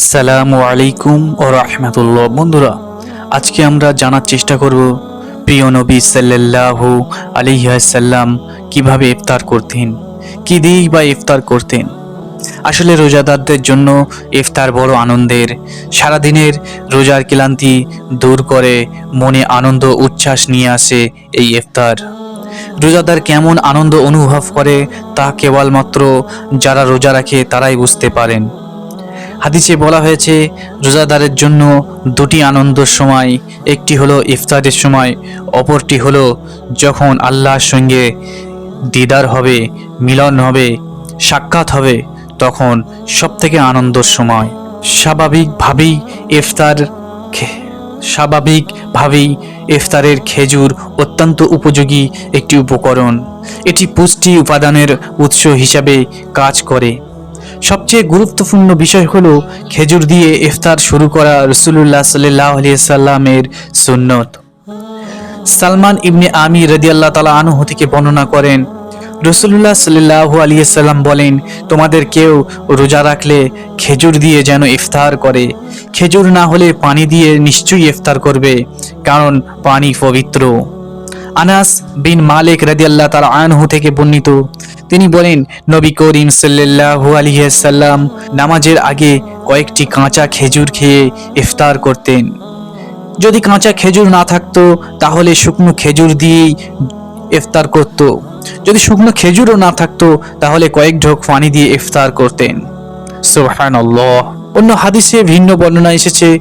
আসসালামু আলাইকুম ও রহমতুল্লাহ। বন্ধুরা, আজকে আমরা জানার চেষ্টা করব প্রিয় নবী সাল্লাল্লাহু আলিহাসাল্লাম কীভাবে ইফতার করতেন, কি দিয়েই বা ইফতার করতেন। আসলে রোজাদারদের জন্য ইফতার বড় আনন্দের, সারাদিনের রোজার ক্লান্তি দূর করে মনে আনন্দ উচ্ছ্বাস নিয়ে আসে এই ইফতার। রোজাদার কেমন আনন্দ অনুভব করে তা কেবলমাত্র যারা রোজা রাখে তারাই বুঝতে পারেন। হাদিসে বলা হয়েছে, রোজাদারের জন্য দুটি আনন্দের সময়, একটি হলো ইফতারের সময়, অপরটি হলো যখন আল্লাহর সঙ্গে দিদার হবে, মিলন হবে, সাক্ষাৎ হবে, তখন সবথেকে আনন্দের সময়। স্বাভাবিকভাবেই ইফতার স্বাভাবিকভাবেই ইফতারের খেজুর অত্যন্ত উপযোগী একটি উপকরণ। এটি পুষ্টি উপাদানের উৎস হিসাবে কাজ করে। সবচেয়ে গুরুত্বপূর্ণ বিষয় হলো খেজুর দিয়ে ইফতার শুরু করা রসুল্লাহ সাল্লাহ সাল্লামের সুন্নত। সালমান ইবনে আমি রদিয়াল্লাহ তালা আনহু থেকে বর্ণনা করেন রসুল্লাহ সাল্লাহ আলিয়াল্লাম বলেন, তোমাদের কেউ রোজা রাখলে খেজুর দিয়ে যেন ইফতার করে। খেজুর না হলে পানি দিয়ে নিশ্চয়ই ইফতার করবে, কারণ পানি পবিত্র। আনাস বিন মালিক রাদিয়াল্লাহ তার আনহু থেকে বর্ণিত তিনি বলেন, নবী করিম সাল্লাল্লাহু আলাইহি সাল্লাম নামাজের আগে কয়েকটি কাঁচা খেজুর খেয়ে ইফতার করতেন। যদি কাঁচা খেজুর না থাকতো, তাহলে শুকনো খেজুর দিয়েই ইফতার করত। যদি শুকনো খেজুরও না থাকতো, তাহলে কয়েক ঢোক পানি দিয়ে ইফতার করতেন। সুবহানাল্লাহ। অন্য হাদিসে ভিন্ন বর্ণনা এসেছে,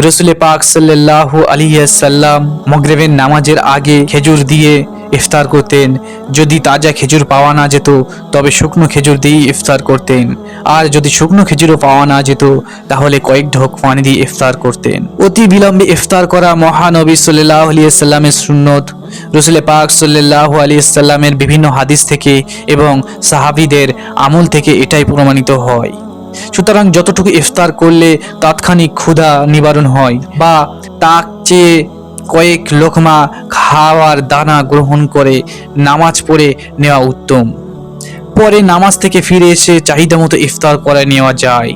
রসুলে পাক সাল্লাল্লাহু আলাইহি সাল্লাম মগরেবের নামাজের আগে খেজুর দিয়ে ইফতার করতেন। যদি তাজা খেজুর পাওয়া না যেত, তবে শুকনো খেজুর দিয়েই ইফতার করতেন। আর যদি শুকনো খেজুরও পাওয়া না যেত, তাহলে কয়েক ঢোক পানি দিয়ে ইফতার করতেন। অতি বিলম্বে ইফতার করা মহানবী সাল্লাহ আলিয়া সাল্লামের সুন্নত। রসুলে পাক সাল্লাহ আলিয়া সাল্লামের বিভিন্ন হাদিস থেকে এবং সাহাবিদের আমল থেকে এটাই প্রমাণিত হয়। সুতরাং যতটুকু ইফতার করলে তাৎক্ষণিক ক্ষুধা নিবারণ হয় বা তাক চেয়ে কয়েক লোকমা খাওয়ার দানা গ্রহণ করে নামাজ পড়ে নেওয়া উত্তম। পরে নামাজ থেকে ফিরে এসে চাহিদা মতো ইফতার করে নেওয়া যায়।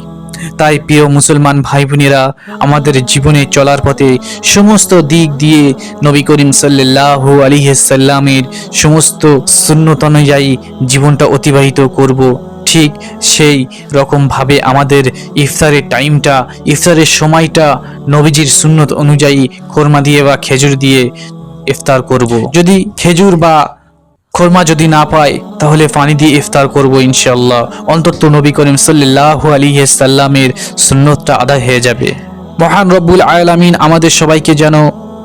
তাই প্রিয় মুসলমান ভাই বোনেরা আমাদের জীবনে চলার পথে সমস্ত দিক দিয়ে নবী করিম সাল্লাহ আলিহাল্লামের সমস্ত সুন্নত অনুযায়ী জীবনটা অতিবাহিত করব। ঠিক সেই রকমভাবে আমাদের ইফতারের টাইমটা, ইফতারের সময়টা নবীজির সুন্নত অনুযায়ী খোরমা দিয়ে বা খেজুর দিয়ে ইফতার করব। যদি খেজুর বা খোরমা যদি না পাই তাহলে পানি দিয়ে ইফতার করব ইনশাল্লাহ অন্তত নবী করিম সাল্লাহ আলী সাল্লামের সুন্নতটা আদায় হয়ে যাবে। মহান রব্বুল আয়ালামিন আমাদের সবাইকে যেন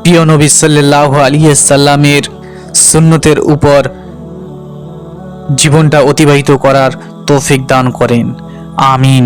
প্রিয় নবী সাল্লাহ আলী সাল্লামের সুন্নতের উপর জীবনটা অতিবাহিত করার তৌফিক দান করেন। আমিন।